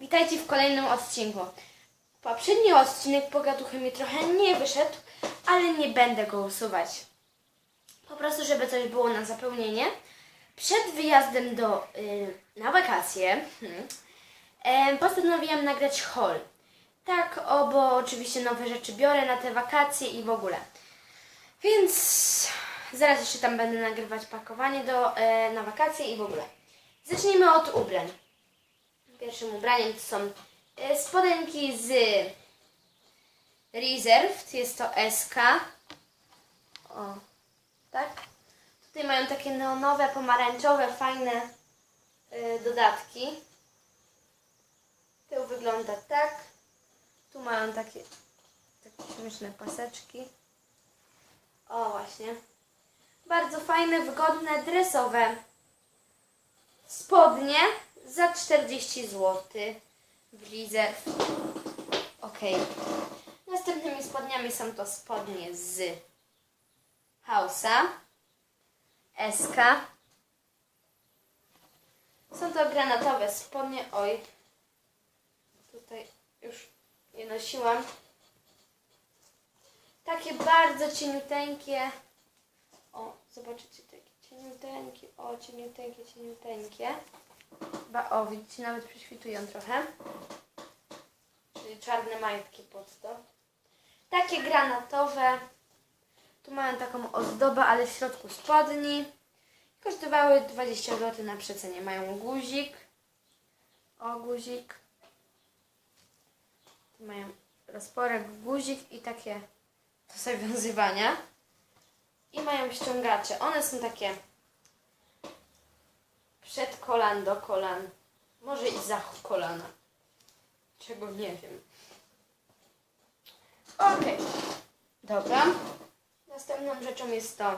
Witajcie w kolejnym odcinku. Poprzedni odcinek pogaduchy mi trochę nie wyszedł, ale nie będę go usuwać. Po prostu, żeby coś było na zapełnienie. Przed wyjazdem do, y, na wakacje hmm, postanowiłam nagrać haul. Tak, o, bo oczywiście nowe rzeczy biorę na te wakacje i w ogóle. Więc zaraz jeszcze tam będę nagrywać pakowanie do, e, na wakacje i w ogóle. Zacznijmy od ubrań. Pierwszym ubraniem to są e, spodenki z Reserved, jest to SK. O, tak? Tutaj mają takie neonowe, pomarańczowe, fajne e, dodatki. Tył wygląda tak. Tu mają takie, takie śmieszne paseczki. O, właśnie. Bardzo fajne, wygodne, dresowe spodnie za 40 zł w Reserve. Ok. Następnymi spodniami są to spodnie z Hausa. SK. Są to granatowe spodnie. Oj. Tutaj już je nosiłam. Takie bardzo cieniuteńkie. O, zobaczycie takie cieniuteńkie. O, cieniuteńkie, cieniuteńkie. Chyba, o, widzicie, nawet prześwitują trochę. Czyli czarne majtki pod to. Takie granatowe. Tu mają taką ozdobę, ale w środku spodni. Kosztowały 20 zł na przecenie. Mają guzik. O, guzik. Tu mają rozporek, guzik i takie do zawiązywania. I mają ściągacze. One są takie kolan do kolan. Może i za kolana. Czego nie wiem. Okej. Dobra. Następną rzeczą jest to.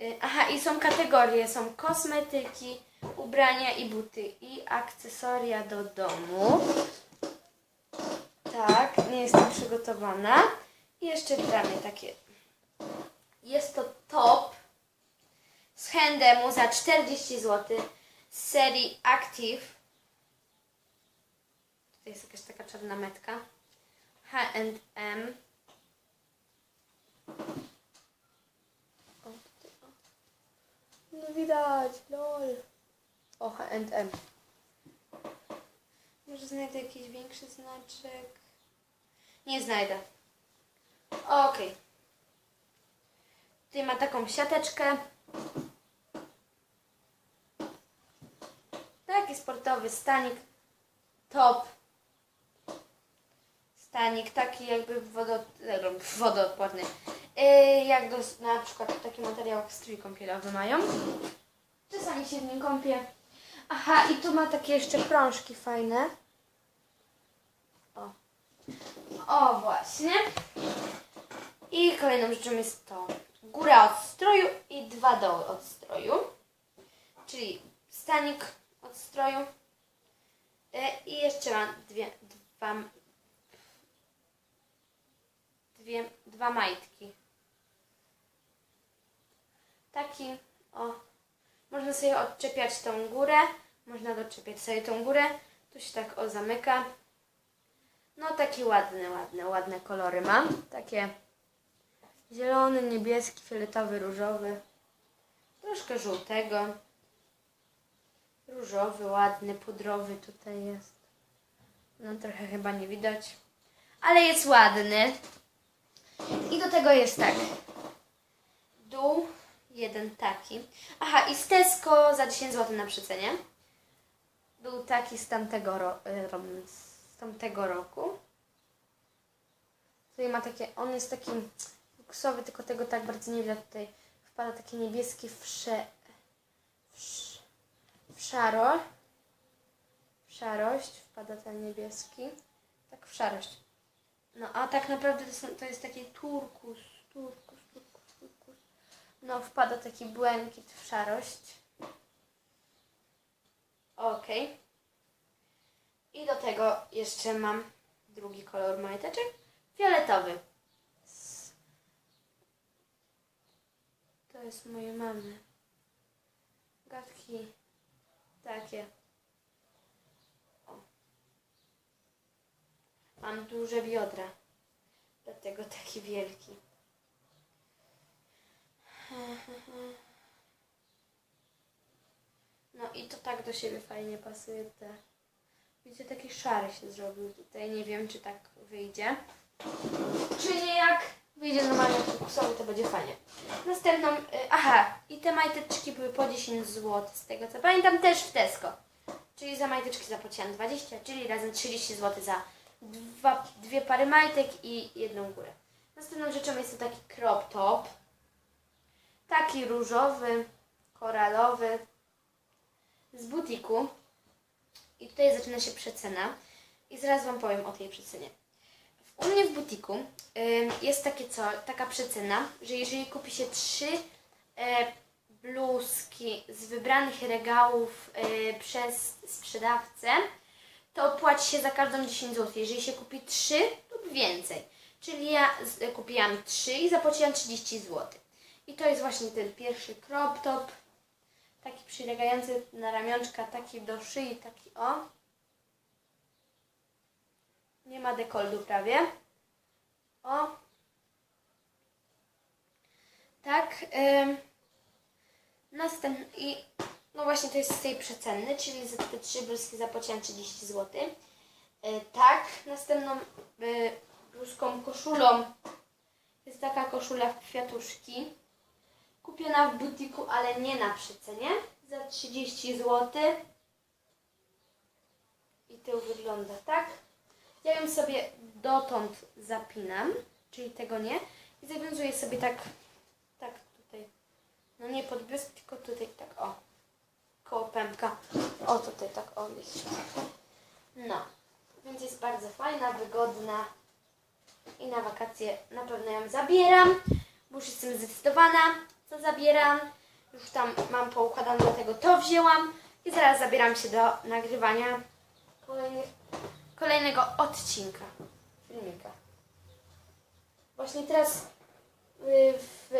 y, Aha, i są kategorie. Są kosmetyki, ubrania i buty. I akcesoria do domu. Tak, nie jestem przygotowana. I jeszcze ramy takie. Jest to top z Handemu za 40 zł z serii Active. Tutaj jest jakaś taka czarna metka. H&M. No widać, lol. O, H&M. Może znajdę jakiś większy znaczek. Nie znajdę. Okej. Tutaj ma taką siateczkę. Taki sportowy stanik. Top. Stanik taki jakby wodo, e, wodoodporny. Yy, jak do, na przykład taki materiał jak strój kąpielowy mają. Czasami się w nim kąpię. Aha, i tu ma takie jeszcze prążki fajne. O. O, właśnie. I kolejną rzeczą jest to góra od stroju i dwa doły od stroju. Czyli stanik od stroju. E, I jeszcze mam dwie, dwa, dwie, dwa majtki. Taki, o. Można sobie odczepiać tą górę. Można doczepiać sobie tą górę. Tu się tak o zamyka. No takie ładne, ładne, ładne kolory mam. Takie zielony, niebieski, fioletowy, różowy. Troszkę żółtego. Różowy, ładny, pudrowy tutaj jest. No trochę chyba nie widać. Ale jest ładny. I do tego jest tak. Dół, jeden taki. Aha, i z Tesco za 10 zł na przecenie. Był taki z tamtego, ro, y, z tamtego roku. Tutaj ma takie, on jest taki luksowy, tylko tego tak bardzo nie widać. Tutaj wpada taki niebieski wsze, wsz, w szaro. W szarość wpada ten niebieski. Tak w szarość. No a tak naprawdę to, są, to jest taki turkus, turkus, turkus, turkus. No wpada taki błękit w szarość. Okej. I do tego jeszcze mam drugi kolor majteczek. Fioletowy. To jest moje mamy. Gadki takie. Mam duże biodra. Dlatego taki wielki. No i to tak do siebie fajnie pasuje te. Widzicie, taki szary się zrobił tutaj. Nie wiem, czy tak wyjdzie. czy nie jak wyjdzie normalnie fokusowy, to będzie fajnie. Następną, y, aha, i te majteczki były po 10 zł, z tego co pamiętam, też w Tesco. Czyli za majteczki zapłaciłam 20, czyli razem 30 zł za dwa, dwie pary majtek i jedną górę. Następną rzeczą jest to taki crop top. Taki różowy, koralowy, z butiku. I tutaj zaczyna się przecena. I zaraz Wam powiem o tej przecenie. U mnie w butiku jest takie co, taka przecena, że jeżeli kupi się trzy e, bluzki z wybranych regałów e, przez sprzedawcę, to płaci się za każdą 10 zł. Jeżeli się kupi 3 lub więcej. Czyli ja e, kupiłam 3 i zapłaciłam 30 zł. I to jest właśnie ten pierwszy crop top. Taki przylegający na ramionczka, taki do szyi, taki o. Nie ma dekoldu prawie. O. Tak. Ym. Następny. I no właśnie to jest z tej przecenny, czyli za te trzy bluzki zapłaciłam 30 zł. Y, tak. Następną y, bluzką, koszulą jest taka koszula w kwiatuszki. Kupiona w butiku, ale nie na przecenie. Za 30 zł. I tył wygląda tak. Ja ją sobie dotąd zapinam, czyli tego nie. I zawiązuję sobie tak, tak tutaj. No nie pod biust, tylko tutaj tak o. Koło pępka. O tutaj tak o jest. No. Więc jest bardzo fajna, wygodna. I na wakacje na pewno ją zabieram, bo już jestem zdecydowana, co zabieram. Już tam mam poukładane, dlatego to wzięłam. I zaraz zabieram się do nagrywania kolejnych kolejnego odcinka filmika. Właśnie teraz y, w,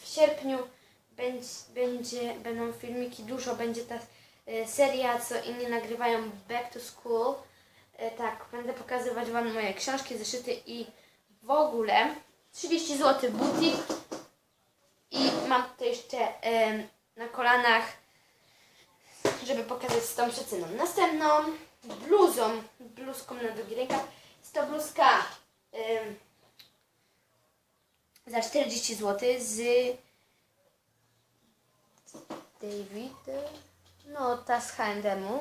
w sierpniu będzie, będzie, będą filmiki, dużo będzie ta y, seria, co inni nagrywają Back to School. Y, Tak, będę pokazywać Wam moje książki, zeszyty i w ogóle 30 zł butik i mam tutaj jeszcze na kolanach żeby pokazać z tą przeceną. Następną bluzą, bluzką na drugi rękaw, jest to bluzka ym, za 40 zł z David, no ta z H&M-u,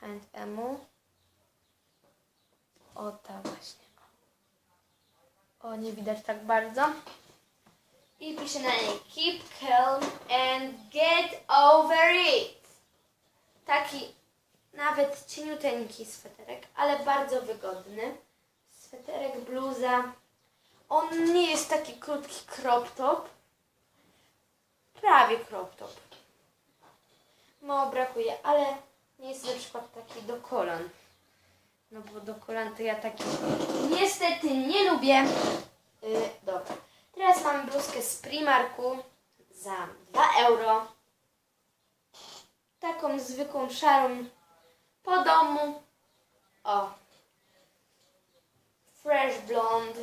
H&M-u, o ta właśnie, o nie widać tak bardzo. I pisze na niej Keep calm and get over it. Taki nawet cieniuteńki sweterek, ale bardzo wygodny. Sweterek, bluza. On nie jest taki krótki crop top. Prawie crop top. Mało brakuje, ale nie jest na przykład taki do kolan. No bo do kolan to ja taki niestety nie lubię. Yy, dobra. Teraz mamy bluzkę z Primarku za 2 euro. Taką zwykłą szarą po domu. O. Fresh blonde.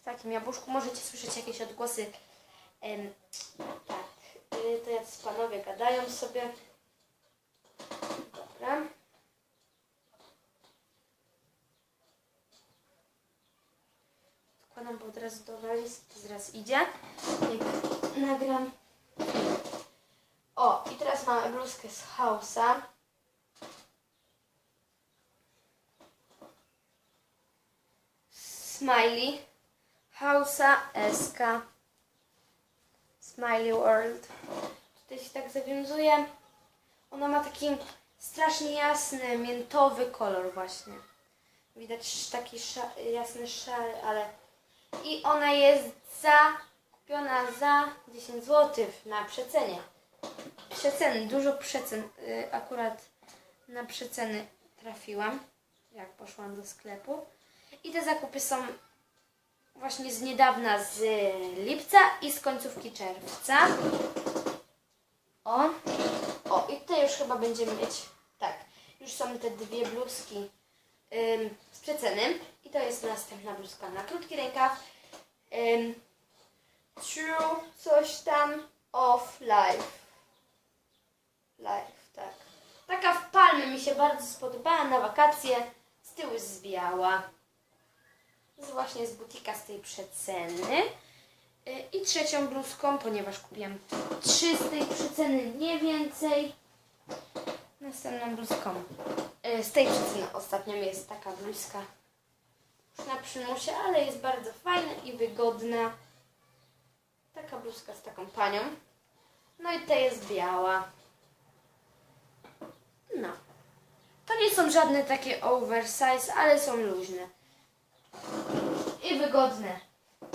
W takim jabłuszku możecie słyszeć jakieś odgłosy. Tak. Y, to jak panowie gadają sobie. Dobra. Wkładam po od razu do walizki, zaraz idzie. Jak nagram. O, i teraz mamy bluzkę z Hausa. Smiley. Hausa SK. Smiley World. Tutaj się tak zawiązuje. Ona ma taki strasznie jasny, miętowy kolor właśnie. Widać taki sza, jasny szary, ale... I ona jest za... Kupiona za 10 zł na przecenie. Przeceny, dużo przecen. y, Akurat na przeceny trafiłam, jak poszłam do sklepu. I te zakupy są właśnie z niedawna, z lipca i z końcówki czerwca. O, o i tutaj już chyba będziemy mieć, tak, już są te dwie bluzki ym, z przeceny. I to jest następna bluzka na krótki rękaw. Ym, true coś tam of life. Life, tak. Taka w palmy mi się bardzo spodobała na wakacje. Z tyłu zbijała. Z właśnie z butika z tej przeceny. Y, I trzecią bluzką, ponieważ kupiłam trzy z tej przeceny, nie więcej. Następną bluzką. y, Z tej przeceny ostatnią jest taka bluzka już na przymusie, ale jest bardzo fajna i wygodna. Taka bluzka z taką panią. No i ta jest biała. No. To nie są żadne takie oversize, ale są luźne. I wygodne.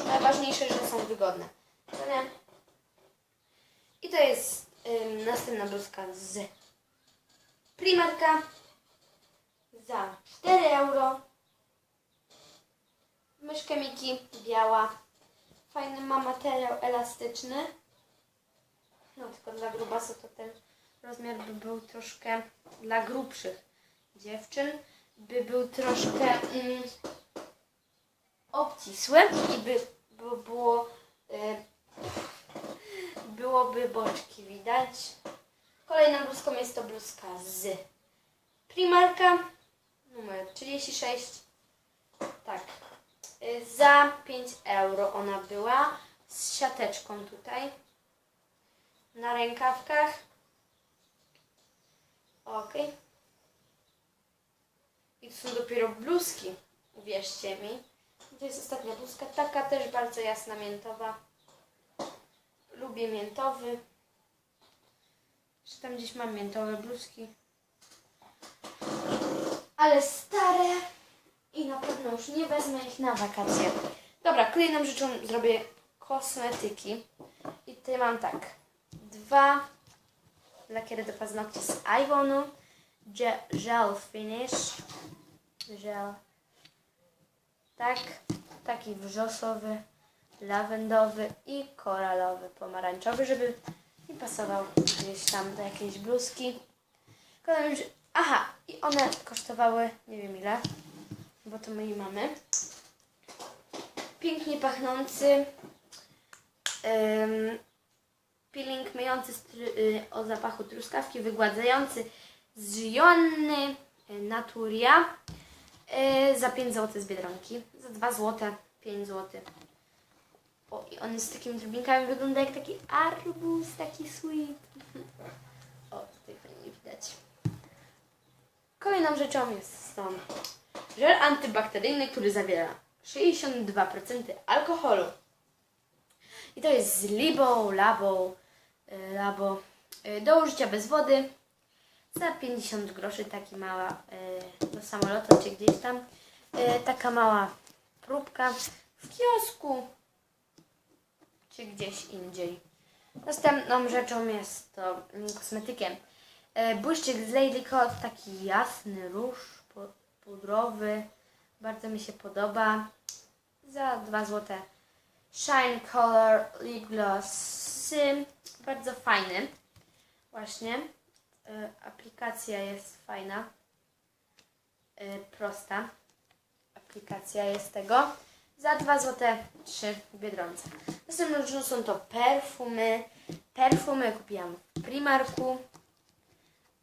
Najważniejsze, że są wygodne. To nie? I to jest następna bluzka z Primarka za 4 euro. Myszka Miki biała. Fajny ma materiał elastyczny. No tylko dla grubasa to ten rozmiar by był troszkę dla grubszych dziewczyn by był troszkę mm, obcisły i by, by było y, byłoby boczki widać. Kolejną bluzką jest to bluzka z Primarka numer 36. Tak. Y, Za 5 euro ona była z siateczką tutaj na rękawkach. Ok. I to są dopiero bluzki, uwierzcie mi. To jest ostatnia bluzka, taka też bardzo jasna miętowa. Lubię miętowy. Czy tam gdzieś mam miętowe bluzki. Ale stare i na pewno już nie wezmę ich na wakacje. Dobra, kolejną rzeczą zrobię kosmetyki. I tutaj mam tak. Dwa lakiery do paznokci z Ivonu. Gel, finish. Gel. Tak. Taki wrzosowy, lawendowy i koralowy, pomarańczowy, żeby mi pasował gdzieś tam do jakiejś bluzki. Kolejną rzecz- Aha, i one kosztowały nie wiem ile, bo to mojej mamy. Pięknie pachnący ym, peeling myjący y, o zapachu truskawki, wygładzający z Joanny y, Naturia y, za 5 zł z Biedronki. Za 2 zł, 5 zł. O, i on z takimi drobinkami, wygląda jak taki arbuz, taki sweet. O, tutaj fajnie widać. Kolejną rzeczą jest to żel antybakteryjny, który zawiera 62% alkoholu. I to jest z Libo, Labo, y, Labo y, do użycia bez wody. Za 50 groszy taki mała y, do samolotu czy gdzieś tam. Y, taka mała próbka w kiosku czy gdzieś indziej. Następną rzeczą jest to mm, kosmetykiem. E, Błyszczyk z Lady Code, taki jasny róż pu- pudrowy. Bardzo mi się podoba. Za 2 zł. Shine Color Lip Gloss. Bardzo fajny. Właśnie. E, Aplikacja jest fajna. E, Prosta. Aplikacja jest tego. Za 2 zł 3 w Biedronce. Następną rzeczą są to perfumy. Perfumy kupiłam w Primarku.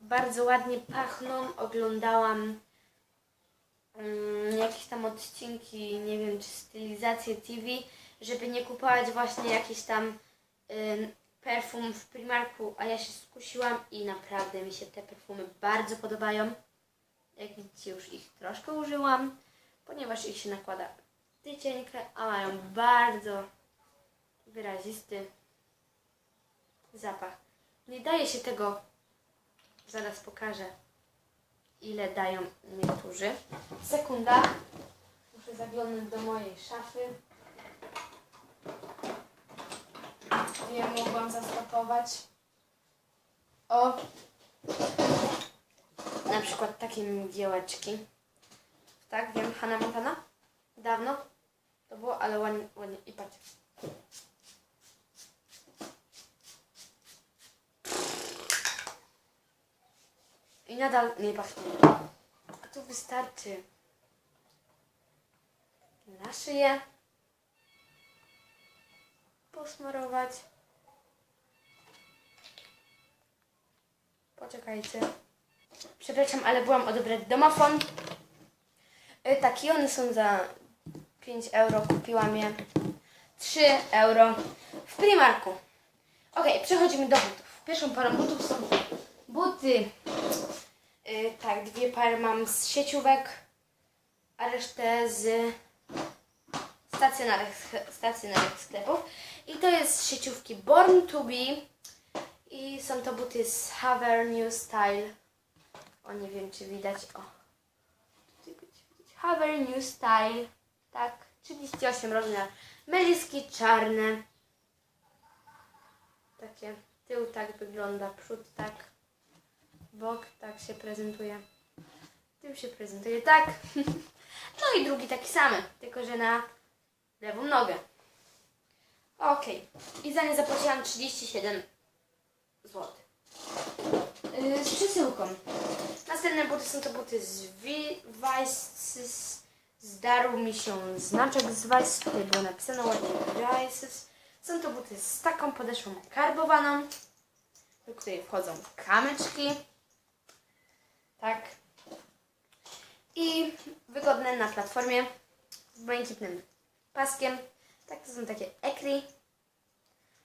Bardzo ładnie pachną. Oglądałam mm, jakieś tam odcinki, nie wiem, czy stylizację TV, żeby nie kupować właśnie jakiś tam perfum w Primarku, a ja się skusiłam i naprawdę mi się te perfumy bardzo podobają. Jak widzicie, już ich troszkę użyłam, ponieważ ich się nakłada tycieńkę, a mają bardzo wyrazisty zapach. Nie daje się tego, zaraz pokażę, ile dają niektórzy. Sekunda, muszę zaglądać do mojej szafy. Nie mogłam zastopować. O, na przykład takie mgiełeczki. Tak, wiem, Hanna Montana? Dawno to było, ale ładnie, ładnie. I patrz. I nadal nie pachnie. A to wystarczy. na szyję. Posmarować. Poczekajcie. Przepraszam, ale byłam odebrać domofon. Y, Tak, i one są za 5 euro. Kupiłam je 3 euro w Primarku. Ok, przechodzimy do butów. Pierwszą parą butów są buty. Y, tak, dwie pary mam z sieciówek, a resztę z stacjonarnych, stacjonarnych sklepów. I to jest z sieciówki Born to Be. I są to buty z Haver New Style. O, nie wiem czy widać. O. Haver New Style. Tak, 38 rozmiar. Meliski czarne. Takie. Tył tak wygląda, przód tak. Bok tak się prezentuje. Tył się prezentuje tak. No i drugi taki samy, tylko że na lewą nogę. Okej. I za nie zapłaciłam 37 zł. Yy, z przesyłką. Następne buty są to buty z Vices. Zdarł mi się znaczek z Vice, tutaj było napisane ładnie Vices. Są to buty z taką podeszwą karbowaną, do której wchodzą kamyczki. Tak. I wygodne na platformie z błękitnym paskiem. Tak, to są takie ekry.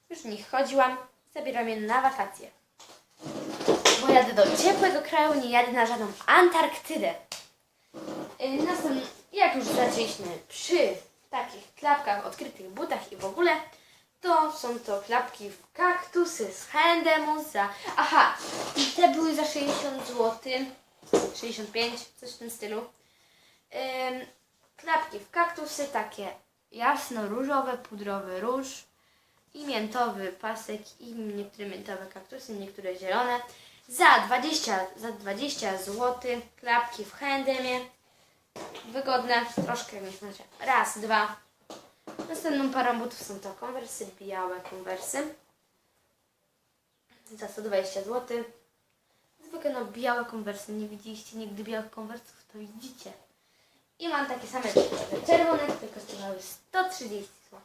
Już w nich chodziłam. Zabieram je na wakacje. Bo jadę do ciepłego kraju, nie jadę na żadną Antarktydę. Yy, Następnie, jak już zaczęliśmy przy takich klapkach, odkrytych butach i w ogóle, to są to klapki w kaktusy z za... Aha, i te były za 60 zł, 65, coś w tym stylu. Ym, klapki w kaktusy, takie jasno-różowe, pudrowy róż i miętowy pasek i niektóre miętowe kaktusy, niektóre zielone. Za 20, za 20 zł klapki w H&M. Wygodne, troszkę mi znaczy. Raz, dwa. Następną parą butów są to konwersy, białe konwersy. Za 120 zł. Zwykle no białe konwersy. Nie widzieliście nigdy białych konwersów, to widzicie. I mam takie same te czerwone, które kosztowały 130 zł.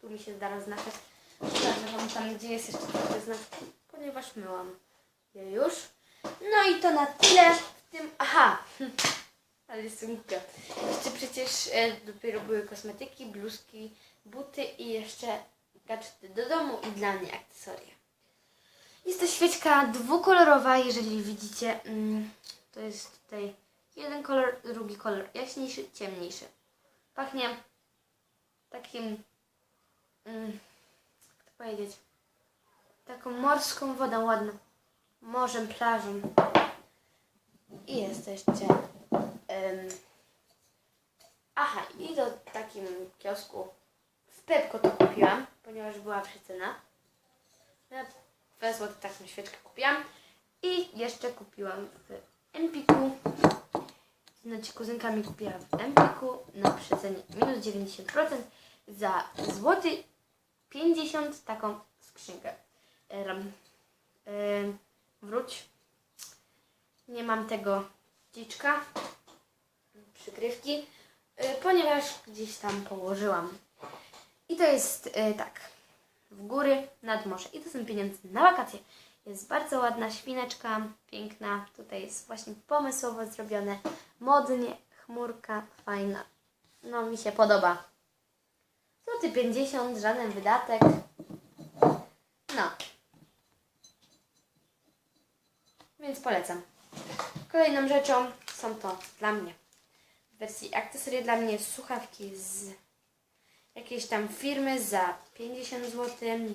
Tu mi się zda zaznaczać. Pokażę Wam tam, gdzie jest jeszcze trochę znak, ponieważ myłam je już. No i to na tyle w tym... Aha! Ale głupia. Jeszcze przecież e, dopiero były kosmetyki, bluzki, buty i jeszcze gadżety do domu i dla mnie akcesoria. Jest to świeczka dwukolorowa, jeżeli widzicie. Mm, to jest tutaj jeden kolor, drugi kolor jaśniejszy, ciemniejszy. Pachnie takim, mm, jak to powiedzieć, taką morską wodą ładną, morzem, plażą. I jest to jeszcze, em, aha, i do takim kiosku w Pepko to kupiłam, ponieważ była przecena. Ja 2 zł taką świeczkę kupiłam. I jeszcze kupiłam w Empiku. Znaczy kuzynka kupiła w Empiku na przecenie minus 90% za złoty 50 taką skrzynkę. Ram. Ym, wróć. Nie mam tego dziczka, przykrywki, y, ponieważ gdzieś tam położyłam. I to jest tak w góry nad morze. I to są pieniądze na wakacje. Jest bardzo ładna świneczka, piękna. Tutaj jest właśnie pomysłowo zrobione. Modnie, chmurka, fajna. No, mi się podoba. Złoty 50, żaden wydatek. No. Więc polecam. Kolejną rzeczą są to dla mnie w wersji akcesoria dla mnie słuchawki z jakiejś tam firmy za 50 zł,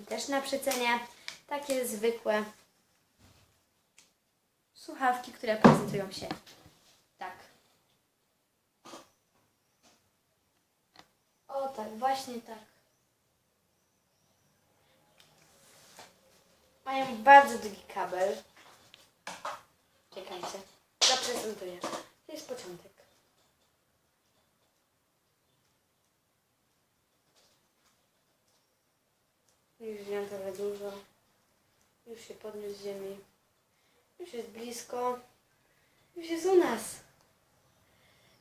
też na przecenie. Takie zwykłe słuchawki, które prezentują się tak. O tak, właśnie tak. Mają bardzo długi kabel. Czekajcie, zaprezentuję. To jest początek. Już wziąłem trochę dużo. Już się podniósł z ziemi. Już jest blisko. Już jest u nas.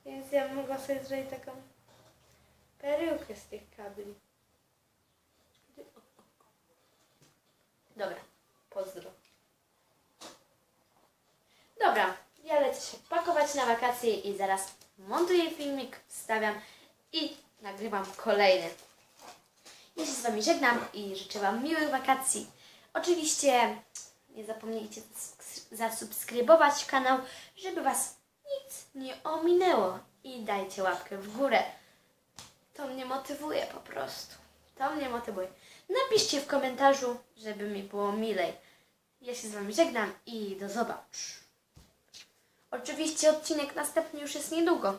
Więc ja mogła sobie zrobić taką perełkę z tych kabli. Dobra, pozdro. Dobra, ja lecę się pakować na wakacje i zaraz montuję filmik, wstawiam i nagrywam kolejny. Ja się z Wami żegnam i życzę Wam miłych wakacji. Oczywiście nie zapomnijcie zasubskrybować kanał, żeby Was nic nie ominęło. I dajcie łapkę w górę. To mnie motywuje po prostu. To mnie motywuje. Napiszcie w komentarzu, żeby mi było milej. Ja się z Wami żegnam i do zobaczenia. Oczywiście odcinek następny już jest niedługo.